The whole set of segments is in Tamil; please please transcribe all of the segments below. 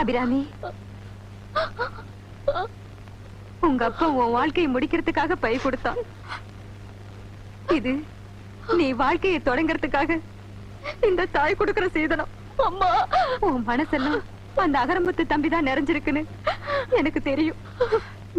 அபிராமி உங்க அப்பா உன் வாழ்க்கையை முடிக்கிறதுக்காக பை கொடுத்தான். இது நீ வாழ்க்கையை தொடங்கறதுக்காக இந்த தாய் கொடுக்கிற சீதனம். அம்மா. உன் மனசெல்லாம் அந்த அகரமுத்து தம்பி தான் நிறைஞ்சிருக்குன்னு எனக்கு தெரியும்.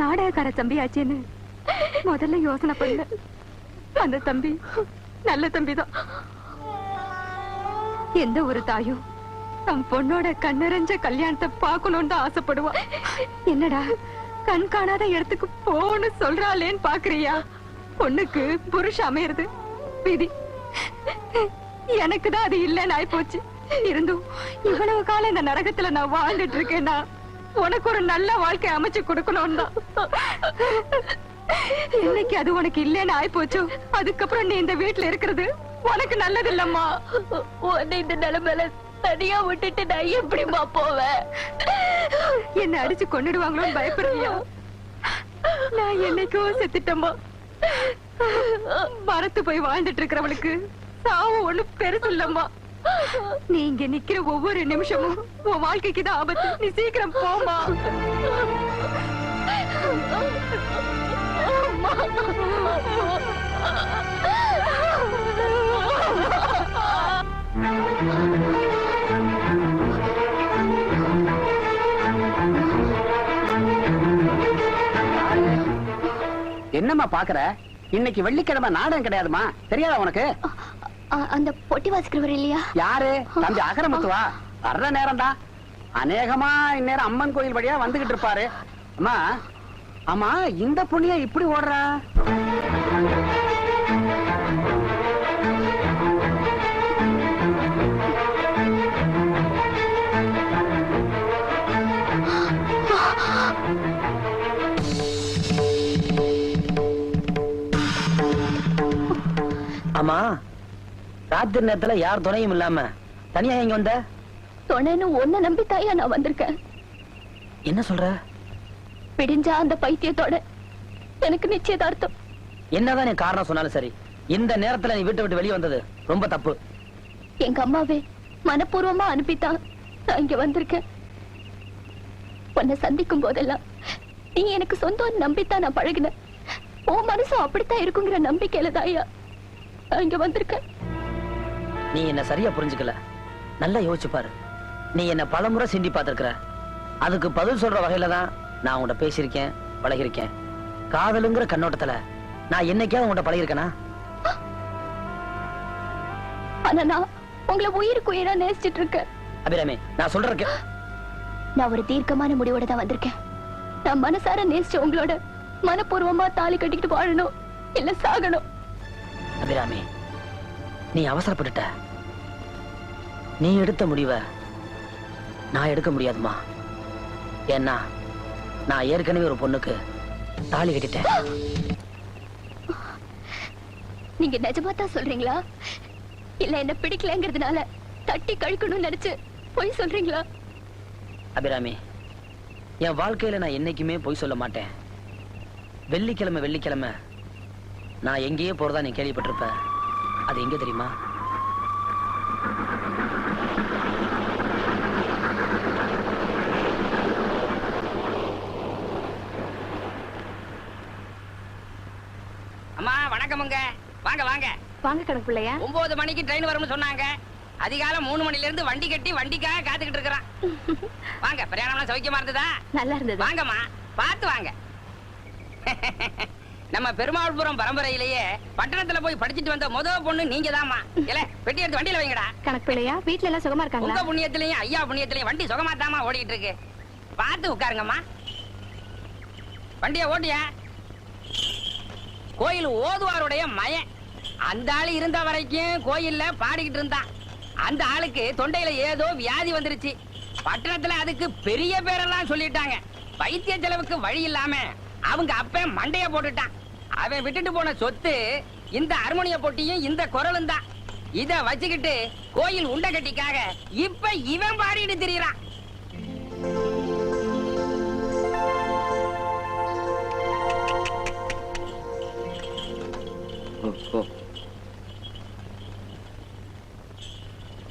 நாடகக்கார தம்பி ஆச்சேன்னு முதல்ல யோசனை பண்ண. அந்த தம்பி. நல்ல தம்பிதான். எந்த ஒரு தாயும் தம் பொண்ணோட கண்ணறிஞ்ச கல்யாணத்தை பார்க்கணும்னு தான் ஆசைப்படுவா. என்னடா கண் காணாத இடத்துக்கு போன்னு சொல்றாளேன்னு பாக்குறியா? பொண்ணுக்கு புருஷ அமையறது விதி. எனக்கு தான் அது இல்லைன்னு ஆயிப்போச்சு. இருந்தும் இவ்வளவு காலம் இந்த நரகத்துல நான் வாழ்ந்துட்டு இருக்கேன்னா உனக்கு ஒரு நல்ல வாழ்க்கை அமைச்சு கொடுக்கணும்னு தான். இன்னைக்கு அது உனக்கு இல்லைன்னு ஆயிப்போச்சோ. அதுக்கப்புறம் நீ இந்த வீட்டுல இருக்கிறது உனக்கு நல்லது இல்லம்மா உன்னை இந்த நிலைமையில தனியா விட்டுட்டு நான் எப்படிமா போவேன்? என்ன அடிச்சு கொன்னுடுவாங்களோன்னு பயப்படுறியா? நான் என்னைக்கோ செத்துட்டேம்மா. மரத்து போய் வாழ்ந்துட்டு இருக்கிறவளுக்கு சாவு ஒண்ணு பெருசு இல்லம்மா. நீ இங்க நிக்கிற ஒவ்வொரு நிமிஷமும் உன் வாழ்க்கைக்கு தான் ஆபத்து. நீ சீக்கிரம் போமா என்னம்மா பாக்குற? இன்னைக்கு வெள்ளிக்கிழமை நாடகம் கிடையாதுமா தெரியாதா உனக்கு? அந்த பொட்டி வாசிக்கிறவர் இல்லையா? யாரு? தம்பி அகரமுத்துவா? வர்ற நேரம்டா. அநேகமா இந்நேரம் அம்மன் கோயில் வழியா வந்துகிட்டு இருப்பாரு. அம்மா ஆமா இந்த புண்ணிய இப்படி ஓடுறா? ஆமா ராத்திரி நேரத்துல யார் துணையும் இல்லாம தனியா இங்க வந்த? துணைன்னு ஒன்ன நம்பி தாயா நான் வந்திருக்கேன். என்ன சொல்ற? பிடிஞ்சா அந்த பைத்தியத்தோட எனக்கு நிச்சயதார்த்தம். என்னதான் நீ காரணம் சொன்னாலும் சரி இந்த நேரத்துல நீ வீட்டை விட்டு வெளியே வந்தது ரொம்ப தப்பு. எங்க அம்மாவே மனப்பூர்வமா அனுப்பித்தான் நான் இங்க வந்திருக்கேன். உன்னை சந்திக்கும் போதெல்லாம் நீ எனக்கு சொந்தம் நம்பித்தான் நான் பழகினேன். உன் மனசும் அப்படித்தான் இருக்குங்கிற நம்பிக்கையில தாயா நான் இங்க வந்திருக்கேன். நீ என்ன சரியா புரிஞ்சுக்கல? நல்லா யோசிச்சு பாரு. நீ என்ன பலமுறை சிந்தி பார்த்திருக்கிற. அதுக்கு பதில் சொல்ற வகையில தான் நான் உன்கிட்ட பேசியிருக்கேன் பழகிருக்கேன் காதலுங்கிற கண்ணோட்டத்துல நான் என்னைக்காவது உன்கிட்ட பழகிருக்கேனா ஆனா நான் உங்களை உயிருக்கு உயிரா நேசிச்சிட்டு இருக்கேன் அபிராமி நான் சொல்றேன் நான் ஒரு தீர்க்கமான முடிவோட தான் வந்திருக்கேன். நான் மனசார நேசிச்ச உங்களோட மனப்பூர்வமா தாலி கட்டிக்கிட்டு வாழணும் இல்ல சாகணும். அபிராமி நீ அவசரப்பட்டுட்ட. நீ எடுத்த முடிவை நான் எடுக்க முடியாதுமா? ஏன்னா நான் ஏற்கனவே ஒரு பொண்ணுக்கு தாலி கட்டிட்டேன். நீங்க நிஜமா தான் சொல்றீங்களா? இல்ல என்ன பிடிக்கலங்கிறதுனால தட்டி கழிக்கணும்னு நினைச்சு பொய் சொல்றீங்களா? அபிராமி என் வாழ்க்கையில நான் என்னைக்குமே பொய் சொல்ல மாட்டேன். வெள்ளிக்கிழமை வெள்ளிக்கிழமை நான் எங்கேயே போறதா நீ கேள்விப்பட்டிருப்ப. அது எங்க தெரியுமா அம்மா வணக்கமுங்க வாங்க வாங்க. வாங்க கணக்கு பிள்ளையா. ஒன்பது மணிக்கு ட்ரெயின் வரும்னு சொன்னாங்க. அதிகாலம் மூணு மணில இருந்து வண்டி கட்டி வண்டிக்காக காத்துக்கிட்டு இருக்கிறான். வாங்க பிரயாணம்லாம் சௌக்கியமா இருந்ததா? நல்லா இருந்தது. வாங்கம்மா பார்த்து வாங்க. நம்ம பெருமாள்புரம் பரம்பரையிலேயே பட்டணத்துல போய் படிச்சிட்டு வந்த முத பொண்ணு நீங்க தாமா இல்ல பெட்டி எடுத்து வண்டியில வைங்கடா. கணக்கு பிள்ளையா வீட்ல எல்லாம் சுகமா உங்க புண்ணியத்திலையும் ஐயா புண்ணியத்திலையும் வண்டி சுகமாத்தாமா ஓடிட்டு இருக்கு. பார்த்து உட்காருங்கம்மா. வண்டிய ஓட்டியா? கோயில் ஓதுவாருடைய மயன். அந்த ஆள் இருந்த வரைக்கும் கோயில்ல பாடிக்கிட்டு இருந்தான் அந்த ஆளுக்கு தொண்டையில ஏதோ வியாதி வந்துருச்சு. பட்டணத்துல அதுக்கு பெரிய பேரெல்லாம் சொல்லிட்டாங்க. வைத்திய செலவுக்கு வழி இல்லாம அவங்க அப்ப மண்டைய போட்டுட்டான். அவன் விட்டுட்டு போன சொத்து இந்த அர்மோனிய பொட்டியும் இந்த குரலும் தான். இத வச்சுக்கிட்டு கோயில் உண்டகட்டிக்காக இப்ப இவன் பாடிட்டு திரியறான்.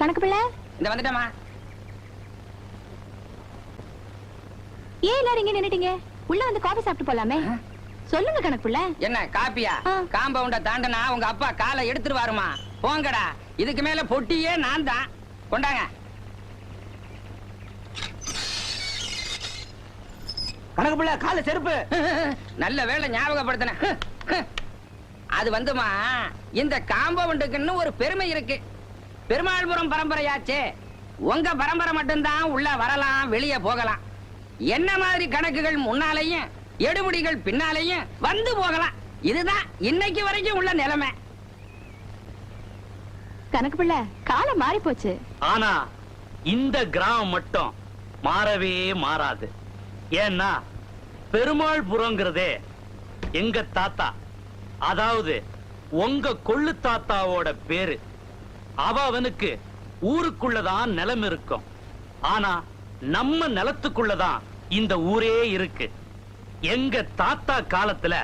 இந்த வந்துட்டேமா ஏன் எல்லாரும் இங்க நின்னுட்டீங்க? உள்ள வந்து காபி சாப்பிட்டு போலாமே. சொல்லுங்க கணக்குள்ள என்ன காப்பியா. காம்பவுண்ட தாண்டனா உங்க அப்பா காலை எடுத்துருவாருமா போங்கடா. இதுக்கு மேல பொட்டியே நான் தான். கொண்டாங்க. கணக்கு பிள்ளை கால செருப்பு. நல்ல வேளை ஞாபகப்படுத்தின. அது வந்துமா இந்த காம்பவுண்டுக்குன்னு ஒரு பெருமை இருக்கு. பெருமாள்புரம் பரம்பரையாச்சே. உங்க பரம்பரை மட்டும்தான் உள்ள வரலாம் வெளியே போகலாம். என்ன மாதிரி கணக்குகள் முன்னாலேயும் எடுபடிகள் பின்னாலேயும் வந்து போகலாம். இதுதான் இன்னைக்கு வரைக்கும் உள்ள நிலைமை. கணக்கு பிள்ளை காலம் மாறி போச்சு ஆனா இந்த கிராமம் மட்டும் மாறவே மாறாது. ஏன்னா பெருமாள்புரங்கிறதே எங்க தாத்தா. அதாவது உங்க கொள்ளு தாத்தாவோட பேரு. அவ அவனுக்கு ஊருக்குள்ளதான் நிலம் இருக்கும். ஆனா நம்ம நிலத்துக்குள்ளதான் இந்த ஊரே இருக்கு. எங்க தாத்தா காலத்துல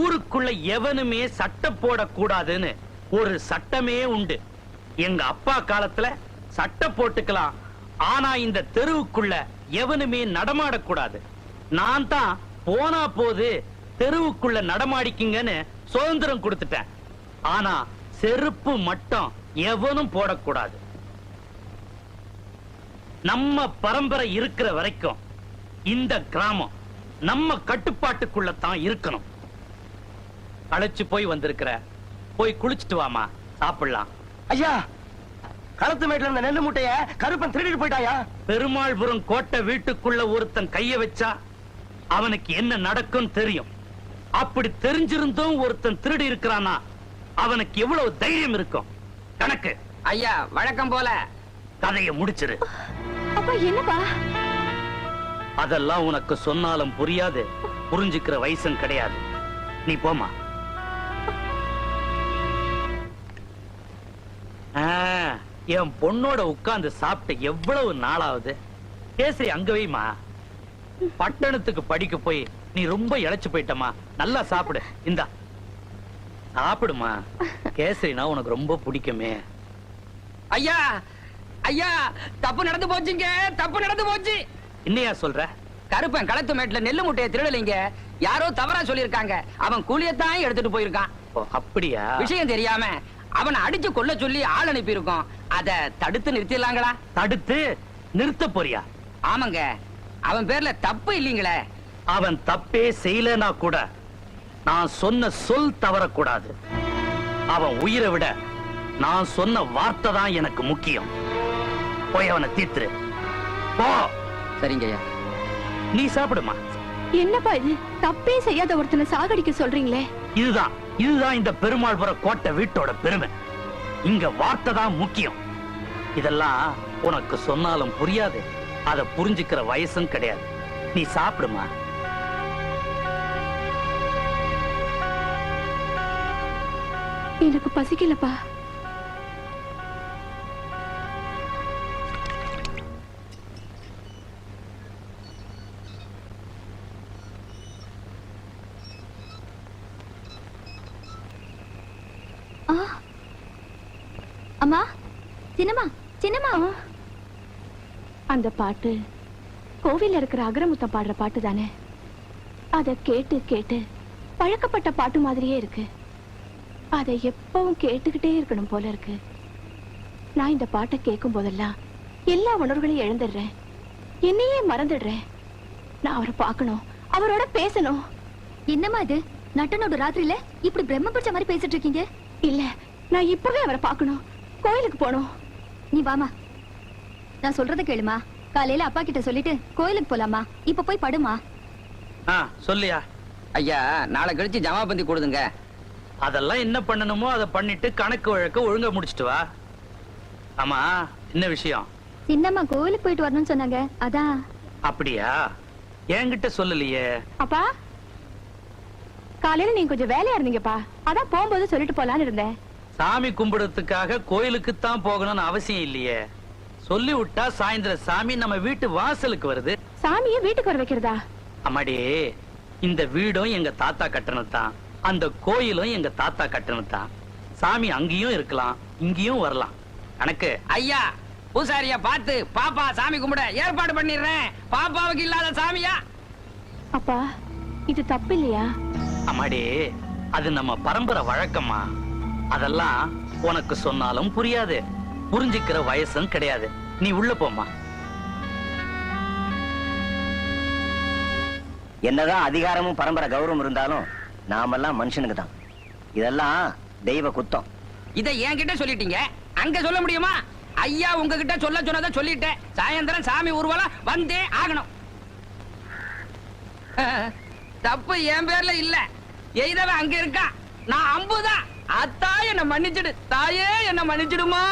ஊருக்குள்ள எவனுமே சட்டம் போடக்கூடாதுன்னு ஒரு சட்டமே உண்டு. எங்க அப்பா காலத்துல சட்டம் போட்டுக்கலாம். ஆனா இந்த தெருவுக்குள்ள எவனுமே நடமாடக்கூடாது. நான் தான் போனா போது தெருவுக்குள்ள நடமாடிக்குங்கன்னு சுதந்திரம் கொடுத்துட்டேன். ஆனா செருப்பு மட்டும் எவனும் போடக்கூடாது. நம்ம பரம்பரை இருக்கிற வரைக்கும் இந்த கிராமம் நம்ம கட்டுப்பாட்டுக்குள்ள தான் இருக்கணும். அழைச்சு போய் வந்திருக்கிற போய் குளிச்சிட்டு வாமா சாப்பிடலாம். ஐயா களத்து மேட்ல இருந்த நெல்லு மூட்டைய கருப்பன் திருடிட்டு போயிட்டாயா? பெருமாள்புரம் கோட்டை வீட்டுக்குள்ள ஒருத்தன் கைய வச்சா அவனுக்கு என்ன நடக்கும் தெரியும். அப்படி தெரிஞ்சிருந்தும் ஒருத்தன் திருடி இருக்கிறானா அவனுக்கு எவ்வளவு தைரியம் இருக்கும்? கணக்கு. ஐயா வழக்கம் போல. கதையை முடிச்சிரு. அப்பா என்னப்பா? அதெல்லாம் உனக்கு சொன்னாலும் புரியாது. புரிஞ்சுக்கிற வயசும் கிடையாது. நீ போமா என் பொண்ணோட உட்கார்ந்து சாப்பிட்டு எவ்வளவு நாளாவது? கேசரி அங்க வைமா பட்டணத்துக்கு படிக்க போய் நீ ரொம்ப இழைச்சு போயிட்டமா நல்லா சாப்பிடு. இந்தா. சாப்பிடுமா? கேசரினா உனக்கு ரொம்ப பிடிக்குமே. ஐயா ஐயா தப்பு நடந்து போச்சுங்க தப்பு நடந்து போச்சு. என்னையா சொல்ற? கருப்பன் களத்து மேட்ல நெல்லு முட்டையை திருடலைங்க. யாரோ தவறா சொல்லியிருக்காங்க. அவன் கூலியத்தான் எடுத்துட்டு போயிருக்கான். அப்படியா? விஷயம் தெரியாம அவனை அடிச்சு கொல்ல சொல்லி ஆள் அனுப்பி இருக்கோம் அத தடுத்து நிறுத்திடலாங்களா? தடுத்து நிறுத்த போறியா? ஆமாங்க. அவன் பேர்ல தப்பு இல்லீங்களே. அவன் தப்பே செய்யலனா கூட நான் சொன்ன சொல் தவறக்கூடாது. அவன் உயிரை விட நான் சொன்ன வார்த்தை தான் எனக்கு முக்கியம். போய் அவனை தீத்துரு போ. சரிங்க ஐயா. நீ சாப்பிடுமா? என்னப்பா இது? தப்பே செய்யாத ஒருத்தனை சாகடிக்க சொல்றீங்களே? இதுதான் இதுதான் இந்த பெருமாள்புர கோட்டை வீட்டோட பெருமை. இங்க வார்த்தை தான் முக்கியம். இதெல்லாம் உனக்கு சொன்னாலும் புரியாது. அதை புரிஞ்சுக்கிற வயசும் கிடையாது. நீ சாப்பிடுமா? எனக்கு பசிக்கலப்பா. அம்மா சின்னம்மா சின்னம்மா. அந்த பாட்டு கோவில் இருக்கிற அகரமுத்தம் பாடுற பாட்டு தானே? அத கேட்டு கேட்டு பழக்கப்பட்ட பாட்டு மாதிரியே இருக்கு. அதை எப்பவும் கேட்டுக்கிட்டே இருக்கணும் போல இருக்கு. நான் இந்த பாட்டை கேட்கும் போதெல்லாம் எல்லா உணர்வுகளையும் இழந்துடுறேன் என்னையே மறந்துடுறேன். நான் அவரை பார்க்கணும் அவரோட பேசணும். என்னம்மா இது? நட்டனோட ராத்திரியில இப்படி பிரம்ம பிடிச்ச மாதிரி பேசிட்டு இருக்கீங்க? இல்ல நான் இப்பவே அவரை பார்க்கணும். கோயிலுக்கு போகணும். நீ வாமா நான் சொல்றத கேளுமா. காலையில அப்பா கிட்ட சொல்லிட்டு கோயிலுக்கு போலாமா? இப்ப போய் படுமா? சொல்லியா. ஐயா நாளை கழிச்சு ஜமாபந்தி கொடுதுங்க அதெல்லாம் என்ன பண்ணணுமோ அதை பண்ணிட்டு கணக்கு வழக்க ஒழுங்கா முடிச்சிட்டு வா. ஆமா என்ன விஷயம்? சின்னம்மா கோயிலுக்கு போயிட்டு வரணும்னு சொன்னாங்க. அதான். அப்படியா? என்கிட்ட சொல்லலையே. அப்பா காலையில நீங்க கொஞ்சம் வேலையா இருந்தீங்கப்பா. அதான் போகும்போது சொல்லிட்டு போலான்னு இருந்தேன். சாமி கும்பிடுறதுக்காக கோயிலுக்கு தான் போகணும்னு அவசியம் இல்லையே. சொல்லி விட்டா சாயந்தரம் சாமி நம்ம வீட்டு வாசலுக்கு வருது. சாமியை வீட்டுக்கு வர வைக்கிறதா? அம்மாடி இந்த வீடும் எங்க தாத்தா கட்டணம் தான் அந்த கோயிலும் எங்க தாத்தா கட்டணம் தான் சாமி அங்கேயும் இருக்கலாம் இங்கேயும் வரலாம். கணக்கு. ஐயா பூசாரிய பார்த்து பாப்பா சாமி கும்பிட ஏற்பாடு பண்ணிடுறேன். பாப்பாவுக்கு இல்லாத சாமியா? அப்பா இது தப்பு இல்லையா அம்மாடி அது நம்ம பரம்பரை வழக்கம்மா. அதெல்லாம் உனக்கு சொன்னாலும் புரியாது. புரிஞ்சுக்கிற வயசும் கிடையாது. நீ உள்ள போம்மா. என்னதான் அதிகாரமும் பரம்பரை கௌரவம் இருந்தாலும் நாமெல்லாம் மனுஷனுக்கு தான் இதெல்லாம் தெய்வ குத்தம். இதை என்கிட்ட சொல்லிட்டீங்க? அங்க சொல்ல முடியுமா? ஐயா உங்ககிட்ட சொல்ல சொன்னதை சொல்லிட்டேன் சாயந்தரம் சாமி ஊர்வலம் வந்தே ஆகணும். தப்பு என் பேர்ல இல்ல. எய்தவன் அங்க இருக்கா? நான் அம்புதான். அத்தா என்ன மன்னிச்சிடு. தாயே என்ன மன்னிச்சிடுமா?